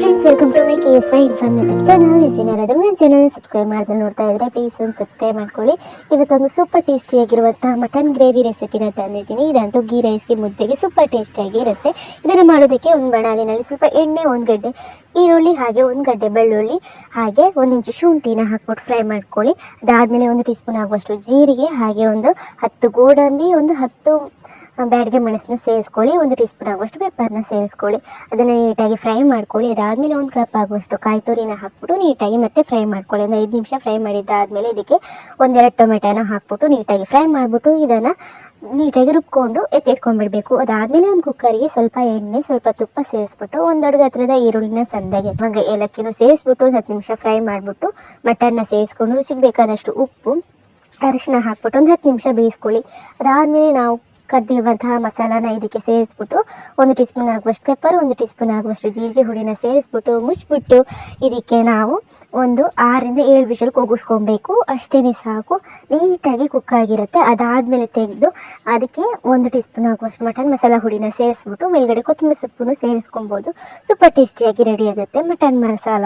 Friends welcome to my K S Y informative channel S ಏನಾರಾದರೂ ನನ್ನ channel subscribe ಮಾಡಿದ್ರೆ ನೋಡ್ತಾ ಇದ್ರೆ ಪ್ಲೀಸ್ ಒಂದು ಸಬ್ಸ್ಕ್ರೈಬ್ ಮಾಡ್ಕೊಳ್ಳಿ. ಇವತ್ತೊಂದು ಸೂಪರ್ ಟೇಸ್ಟಿಯಾಗಿರುವಂತಹ ಮಟನ್ ಗ್ರೇವಿ ರೆಸಿಪಿನ ತಂದಿದ್ದೀನಿ. ಇದಂತೂ ಗೀ ರೈಸ್ಗೆ ಮುದ್ದೆಗೆ ಸೂಪರ್ ಟೇಸ್ಟಿಯಾಗಿ ಇರುತ್ತೆ. ಇದನ್ನು ಮಾಡೋದಕ್ಕೆ ಒಂದು ಬಣಾಲಿನಲ್ಲಿ ಸ್ವಲ್ಪ ಎಣ್ಣೆ, ಒಂದು ಗಡ್ಡೆ ಈರುಳ್ಳಿ ಹಾಗೆ ಒಂದು ಗಡ್ಡೆ ಬೆಳ್ಳುಳ್ಳಿ ಹಾಗೆ ಒಂದು ಇಂಚು ಶುಂಠಿನ ಹಾಕ್ಬಿಟ್ಟು ಫ್ರೈ ಮಾಡ್ಕೊಳ್ಳಿ. ಅದಾದಮೇಲೆ ಒಂದು ಟೀ ಸ್ಪೂನ್ ಆಗುವಷ್ಟು ಜೀರಿಗೆ ಹಾಗೆ ಒಂದು ಹತ್ತು ಗೋಡಂಬಿ, ಒಂದು ಹತ್ತು ಬ್ಯಾಡಿಗೆ ಮೆಣಸನ್ನ ಸೇರಿಸ್ಕೊಳ್ಳಿ, ಒಂದು ಟೀ ಸ್ಪೂನ್ ಆಗುವಷ್ಟು ಪೆಪ್ಪರ್ನ ಸೇರಿಸ್ಕೊಳ್ಳಿ. ಅದನ್ನು ನೀಟಾಗಿ ಫ್ರೈ ಮಾಡ್ಕೊಳ್ಳಿ. ಅದಾದಮೇಲೆ ಒಂದು ಕಪ್ ಆಗುವಷ್ಟು ಕಾಯಿ ತುರಿನ ಹಾಕ್ಬಿಟ್ಟು ನೀಟಾಗಿ ಮತ್ತೆ ಫ್ರೈ ಮಾಡ್ಕೊಳ್ಳಿ. ಒಂದು ಐದು ನಿಮಿಷ ಫ್ರೈ ಮಾಡಿದ್ದಾದಮೇಲೆ ಇದಕ್ಕೆ ಒಂದೆರಡು ಟೊಮೆಟೊನ ಹಾಕ್ಬಿಟ್ಟು ನೀಟಾಗಿ ಫ್ರೈ ಮಾಡಿಬಿಟ್ಟು ಇದನ್ನು ನೀಟಾಗಿ ರುಬ್ಕೊಂಡು ಎತ್ತಿಟ್ಕೊಂಡ್ಬಿಡ್ಬೇಕು. ಅದಾದಮೇಲೆ ಒಂದು ಕುಕ್ಕರಿಗೆ ಸ್ವಲ್ಪ ಎಣ್ಣೆ, ಸ್ವಲ್ಪ ತುಪ್ಪ ಸೇರಿಸ್ಬಿಟ್ಟು ಒಂದು ಅಡುಗೆ ಹತ್ರದ ಈರುಳ್ಳಿನ ಸಂದಾಗೆ ಹಾಗೆ ಏಲಕ್ಕಿನೂ ಸೇರಿಸ್ಬಿಟ್ಟು ಒಂದು ಹತ್ತು ನಿಮಿಷ ಫ್ರೈ ಮಾಡಿಬಿಟ್ಟು ಮಟನ್ನ ಸೇರಿಸ್ಕೊಂಡು ರುಚಿಗೆ ಬೇಕಾದಷ್ಟು ಉಪ್ಪು, ಅರಿಶಿನ ಹಾಕ್ಬಿಟ್ಟು ಒಂದು ಹತ್ತು ನಿಮಿಷ ಬೇಯಿಸ್ಕೊಳ್ಳಿ. ಅದಾದಮೇಲೆ ನಾವು ಕರ್ದಿರುವಂತಹ ಮಸಾಲಾನ ಇದಕ್ಕೆ ಸೇರಿಸ್ಬಿಟ್ಟು ಒಂದು ಟೀ ಸ್ಪೂನ್ ಆಗುವಷ್ಟು ಪೆಪ್ಪರ್ ಒಂದು ಟೀ ಸ್ಪೂನ್ ಆಗುವಷ್ಟು ಜೀರಿಗೆ ಹುಡಿನ ಸೇರಿಸ್ಬಿಟ್ಟು ಮುಚ್ಚಿಬಿಟ್ಟು ಇದಕ್ಕೆ ನಾವು ಒಂದು ಆರರಿಂದ ಏಳು ವಿಷಲ್ ಕೂಗಿಸ್ಕೊಬೇಕು. ಅಷ್ಟೇ ಸಾಕು. ನೀಟಾಗಿ ಕುಕ್ ಆಗಿರುತ್ತೆ. ಅದಾದಮೇಲೆ ತೆಗೆದು ಅದಕ್ಕೆ ಒಂದು ಟೀ ಸ್ಪೂನ್ ಆಗುವಷ್ಟು ಮಟನ್ ಮಸಾಲ ಹುಡಿನ ಸೇರಿಸ್ಬಿಟ್ಟು ಮೇಲ್ಗಡೆ ಕೊತ್ತಂಬರಿ ಸೊಪ್ಪನ್ನು ಸೇರಿಸ್ಕೊಬೋದು. ಸೂಪರ್ ಟೇಸ್ಟಿಯಾಗಿ ರೆಡಿ ಆಗುತ್ತೆ ಮಟನ್ ಮಸಾಲ.